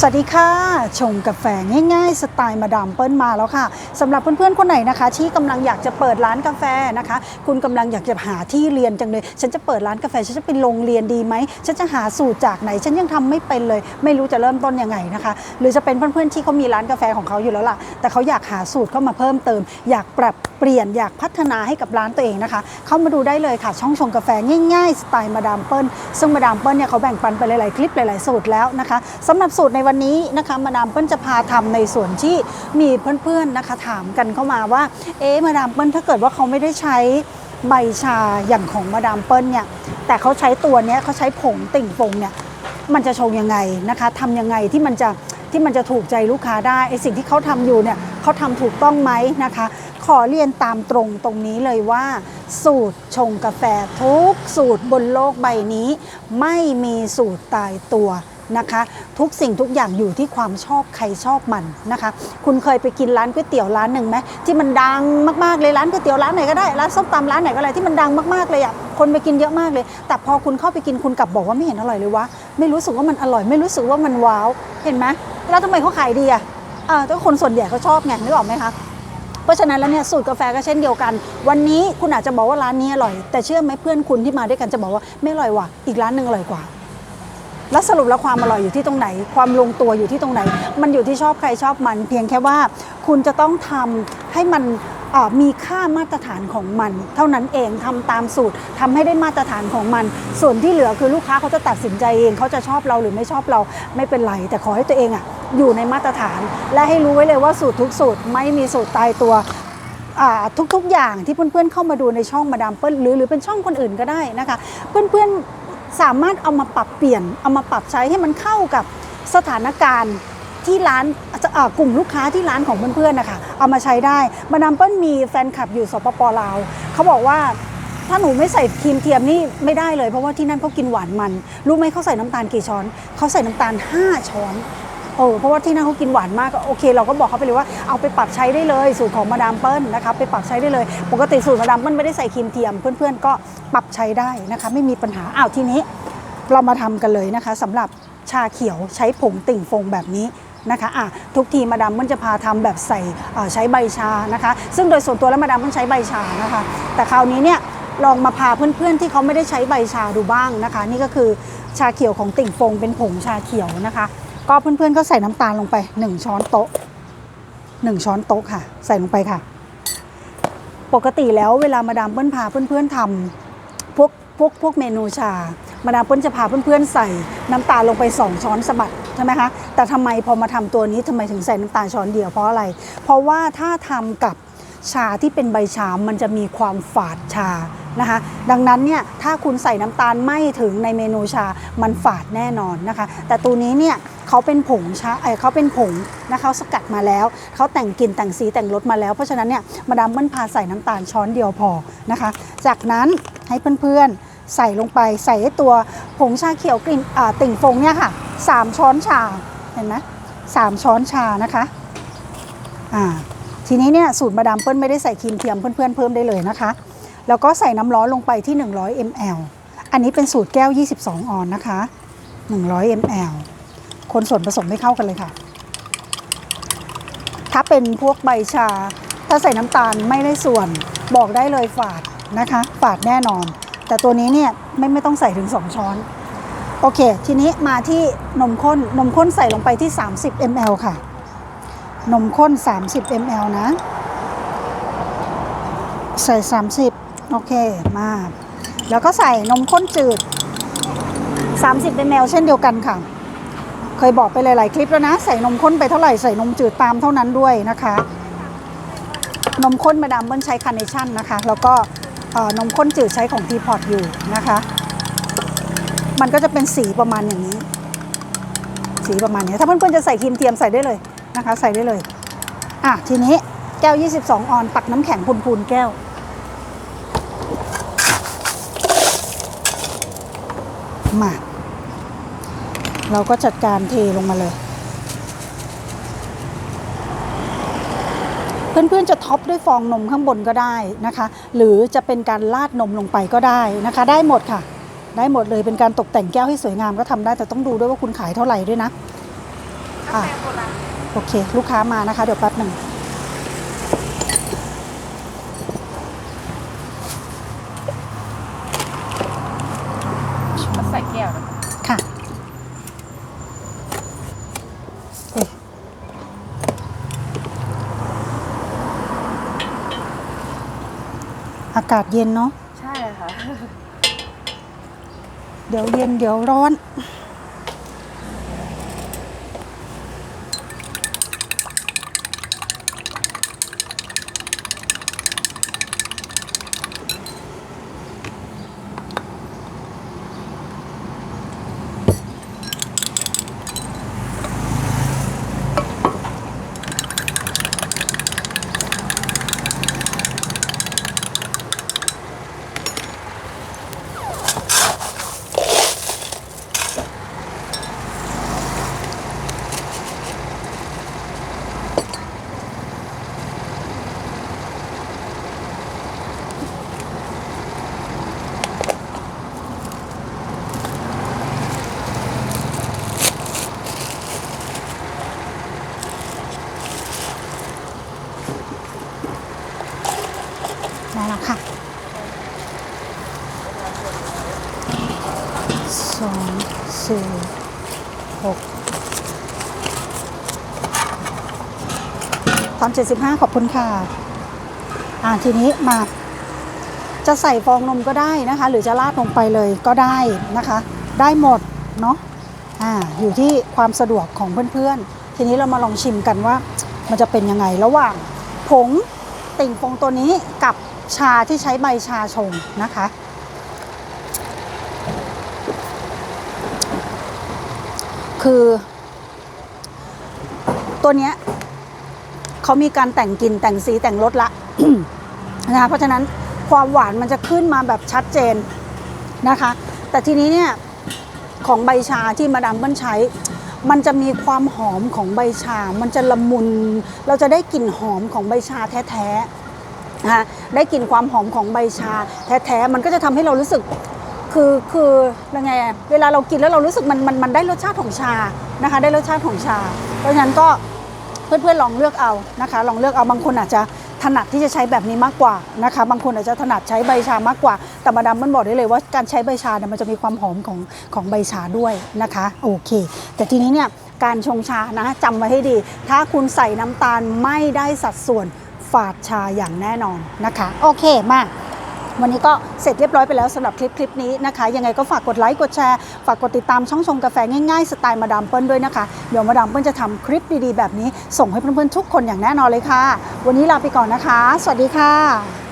สวัสดีค่ะ ชงกาแฟง่ายๆ สไตล์มาดามเปิ้ลมาแล้วค่ะสำหรับเพื่อนๆคนไหนนะคะ ที่กำลังอยากจะเปิดร้านกาแฟนะคะ คุณกำลังอยากจะหาที่เรียนจังเลย ฉันจะเปิดร้านกาแฟฉันจะไปโรงเรียนดีไหมฉันจะหาสูตรจากไหน ฉันยังทำไม่เป็นเลย ไม่รู้จะเริ่มต้นยังไงนะคะ หรือจะเป็นเพื่อนๆที่เขามีร้านกาแฟของเขาอยู่แล้วล่ะ แต่เขาอยากหาสูตรเข้ามาเพิ่มเติม อยากปรับเปลี่ยนอยากพัฒนาให้กับร้านตัวเองนะคะ เข้ามาดูได้เลยค่ะ ช่องชงกาแฟง่ายๆสไตล์มาดามเปิ้ลซึ่งมาดามเปิ้ลเนี่ยเขาแบ่งปันไปหลายๆคลิปหลายๆสูตรแล้วนะคะสำหรับสูตรในวันนี้นะคะมาดามเปิ้ลจะพาทำในส่วนที่มีเพื่อนๆนะคะถามกันเข้ามาว่า เอ๊ะมาดามเปิ้ลถ้าเกิดว่าเขาไม่ได้ใช้ใบชาอย่างของมาดามเปิ้ลเนี่ยแต่เขาใช้ตัวเนี้ยเขาใช้ผงติ่งฟงเนี่ยมันจะชงยังไงนะคะทำยังไงที่มันจะที่มันจะถูกใจลูกค้าได้ไอสิ่งที่เขาทำอยู่เนี่ยเขาทำถูกต้องไหมนะคะ ขอเรียนตามตรงตรงนี้เลยว่า สูตรชงกาแฟทุกสูตรบนโลกใบนี้ ไม่มีสูตรตายตัว นะคะ ทุกสิ่งทุกอย่างอยู่ที่ความชอบใครชอบมันนะคะ คุณเคยไปกินร้านก๋วยเตี๋ยวร้านหนึ่งไหมที่มันดังมากๆเลยร้านก๋วยเตี๋ยวร้านไหนก็ได้ร้านส้มตำร้านไหนก็ได้ที่มันดังมากๆเลยอะคนไปกินเยอะมากเลย แต่พอคุณเข้าไปกินคุณกลับบอกว่าไม่เห็นอร่อยเลยวะไม่รู้สึกว่ามันอร่อย ไม่รู้สึกว่ามันว้าวเห็นไหมแล้วทำไมเขาขายดีอะเออแต่คนส่วนใหญ่เขาชอบไงนึกออกไหมคะเพราะฉะนั้นแล้วเนี่ยสูตรกาแฟก็เช่นเดียวกัน วันนี้คุณอาจจะบอกว่าร้านนี้อร่อย แต่เชื่อไหมเพื่อนคุณที่มาด้วยกันจะบอกว่าไม่อร่อยว่ะอีกร้านหนึ่งอร่อยกว่า แล้วสรุปแล้วความอร่อยอยู่ที่ตรงไหน ความลงตัวอยู่ที่ตรงไหน มันอยู่ที่ชอบใครชอบมัน เพียงแค่ว่าคุณจะต้องทำให้มันมีค่ามาตรฐานของมัน เท่านั้นเองทำตามสูตรทำให้ได้มาตรฐานของมัน ส่วนที่เหลือคือลูกค้าเขาจะตัดสินใจเองเขาจะชอบเราหรือไม่ชอบเราไม่เป็นไร แต่ขอให้ตัวเองอะอยู่ในมาตรฐาน และให้รู้ไว้เลยว่าสูตรทุกสูตรไม่มีสูตรตายตัวทุกๆอย่างที่เพื่อนๆเข้ามาดูในช่องมาดามเปิ้ลหรือหรือเป็นช่องคนอื่นก็ได้นะคะ เพื่อนๆ สามารถเอามาปรับเปลี่ยน เอามาปรับใช้ให้มันเข้ากับสถานการณ์ที่ร้านกลุ่มลูกค้าที่ร้านของเพื่อนๆนะคะเอามาใช้ได้ มาดามเปิ้ลมีแฟนคลับอยู่สปปลาวเขาบอกว่าถ้าหนูไม่ใส่ครีมเทียมนี่ไม่ได้เลยเพราะว่าที่นั่นเขากินหวานมัน รู้ไหมเขาใส่น้ำตาลกี่ช้อนเขาใส่น้ำตาล 5 ช้อน เออเพราะว่าที่นั่นเขากินหวานมากก็โอเค เราก็บอกเขาไปเลยว่าเอาไปปรับใช้ได้เลยสูตรของมาดามเปิ้ลนะคะไปปรับใช้ได้เลย ปกติสูตรมาดามเปิ้ลไม่ได้ใส่ครีมเทียม เพื่อนๆก็ปรับใช้ได้นะคะไม่มีปัญหาอ้าวทีนี้ เรามาทำกันเลยนะคะสำหรับชาเขียวใช้ผงติ่งฟงแบบนี้นะคะอะทุกทีมาดามเปิลจะพาทำแบบใส่ใช้ใบชานะคะ ซึ่งโดยส่วนตัวแล้วมาดามเปิลใช้ใบชานะคะ แต่คราวนี้เนี่ยลองมาพาเพื่อนๆที่เขาไม่ได้ใช้ใบชาดูบ้างนะคะ นี่ก็คือชาเขียวของติ่งฟงเป็นผงชาเขียวนะคะ ก็เพื่อนๆก็ใส่น้ำตาลลงไป 1 ช้อนโต๊ะ 1 ช้อนโต๊ะค่ะ ใส่ลงไปค่ะ ปกติแล้วเวลามาดามเปิ้ลพาเพื่อนๆทำพวกพวกพวกเมนูชา มาดามเปิ้ลจะพาเพื่อนๆใส่น้ำตาลลงไป 2 ช้อนสบัดใช่ไหมคะแต่ทำไมพอมาทำตัวนี้ทำไมถึงใส่น้ำตาลช้อนเดียวเพราะอะไร เพราะว่าถ้าทำกับชาที่เป็นใบชา มันจะมีความฝาดชา นะคะ ดังนั้นเนี่ยถ้าคุณใส่น้ำตาลไม่ถึงในเมนูชามันฝาดแน่นอนนะคะ แต่ตัวนี้เนี่ยเขาเป็นผงชาเอ้เขาเป็นผงนะคะเขาสกัดมาแล้วเขาแต่งกลิ่นแต่งสีแต่งรสมาแล้ว เพราะฉะนั้นเนี่ยมาดามเปิ้ลพาใส่น้ำตาลช้อนเดียวพอนะคะ จากนั้นให้เพื่อนๆใส่ลงไปใส่ตัวผงชาเขียวกลิ่นติ่งฟงเนี่ยค่ะสามช้อนชาเห็นไหมสามช้อนชานะคะอ่าทีนี้เนี่ยสูตรมาดามเปิ้ลไม่ได้ใส่ครีมเทียมเพื่อนๆเพิ่มได้เลยนะคะ แล้วก็ใส่น้ำร้อนลงไปที่ 100 ml อันนี้เป็นสูตรแก้ว 22 ออนนะคะ 100 ml คนส่วนผสมให้เข้ากันเลยค่ะ ถ้าเป็นพวกใบชา ถ้าใส่น้ำตาลไม่ได้ส่วนบอกได้เลยฝาดนะคะ ฝาดแน่นอน แต่ตัวนี้เนี่ยไม่ไม่ต้องใส่ถึง 2 ช้อน โอเค ทีนี้มาที่นมข้น นมข้นใส่ลงไปที่ 30 ml ค่ะ นมข้น 30 ml นะ ใส่ 30 โอเคมา แล้วก็ใส่นมข้นจืด 30 ml เช่นเดียวกันค่ะ เคยบอกไปหลาย ๆ คลิปแล้วนะ ใส่นมข้นไปเท่าไหร่ใส่นมจืดตามเท่านั้นด้วยนะคะ นมข้นมาดามเบิ้ลใช้คาร์เนชั่นนะคะ แล้วก็นมข้นจืดใช้ของทีพอร์ตอยู่นะคะ มันก็จะเป็นสีประมาณอย่างนี้ สีประมาณนี้ ถ้าเพื่อนๆจะใส่ครีมเทียมใส่ได้เลยนะคะ ใส่ได้เลย อะทีนี้แก้ว 22 ออนตักน้ำแข็งพูนๆแก้ว มาเราก็จัดการเทลงมาเลย เพื่อนๆจะท็อปด้วยฟองนมข้างบนก็ได้นะคะ หรือจะเป็นการราดนมลงไปก็ได้นะคะ ได้หมดค่ะ ได้หมดเลยเป็นการตกแต่งแก้วให้สวยงามก็ทำได้ แต่ต้องดูด้วยว่าคุณขายเท่าไหร่ด้วยนะอะแฟโบราณโอเค ลูกค้ามานะคะ เดี๋ยวแป๊บหนึ่ง ก็ใส่ แก้วนะคะค่ะเอ๊ะอากาศเย็นเนาะใช่ค่ะ เดี๋ยวเย็นเดี๋ยวร้อน มาแล้วค่ะสองสี่หกตอนเจ็ดสิบห้าขอบคุณค่ะ อ่าทีนี้มาจะใส่ฟองนมก็ได้นะคะ หรือจะราดลงไปเลยก็ได้นะคะ ได้หมดเนาะอ่าอยู่ที่ความสะดวกของเพื่อนๆ ทีนี้เรามาลองชิมกันว่ามันจะเป็นยังไงระหว่างผงติ่งฟงตัวนี้กับ ชาที่ใช้ใบชาชงนะคะ คือ ตัวเนี้ยเขามีการแต่งกลิ่นแต่งสีแต่งรสละนะคะเพราะฉะนั้นความหวานมันจะขึ้นมาแบบชัดเจนนะคะ แต่ทีนี้เนี่ยของใบชาที่มาดามเปิ้ลใช้ มันจะมีความหอมของใบชา มันจะละมุน เราจะได้กลิ่นหอมของใบชาแท้ๆ นะคะได้กลิ่นความหอมของใบชา แท้ๆมันก็จะทำให้เรารู้สึกคือคือยังไงเวลาเรากินแล้วเรารู้สึกมันมันมันได้รสชาติของชานะคะ ได้รสชาติของชา เพราะฉะนั้นก็เพื่อนๆลองเลือกเอานะคะ ลองเลือกเอาบางคนอาจจะถนัดที่จะใช้แบบนี้มากกว่านะคะ บางคนอาจจะถนัดใช้ใบชามากกว่า แต่มาดามมันบอกได้เลยว่าการใช้ใบชาเนี่ยมันจะมีความหอมของของใบชาด้วยนะคะโอเค แต่ทีนี้เนี่ยการชงชานะจำไว้ให้ดี ถ้าคุณใส่น้ำตาลไม่ได้สัดส่วน ฝาดชาอย่างแน่นอนนะคะ โอเคมาวันนี้ก็เสร็จเรียบร้อยไปแล้วสำหรับคลิปคลิปนี้นะคะ ยังไงก็ฝากกดไลค์กดแชร์ ฝากกดติดตามช่องชงกาแฟง่ายๆ สไตล์มาดามเปิ้ลด้วยนะคะ เดี๋ยวมาดามเปิ้ลจะทำคลิปดีๆ แบบนี้ ส่งให้เพื่อนๆทุกคนอย่างแน่นอนเลยค่ะ วันนี้ลาไปก่อนนะคะ สวัสดีค่ะ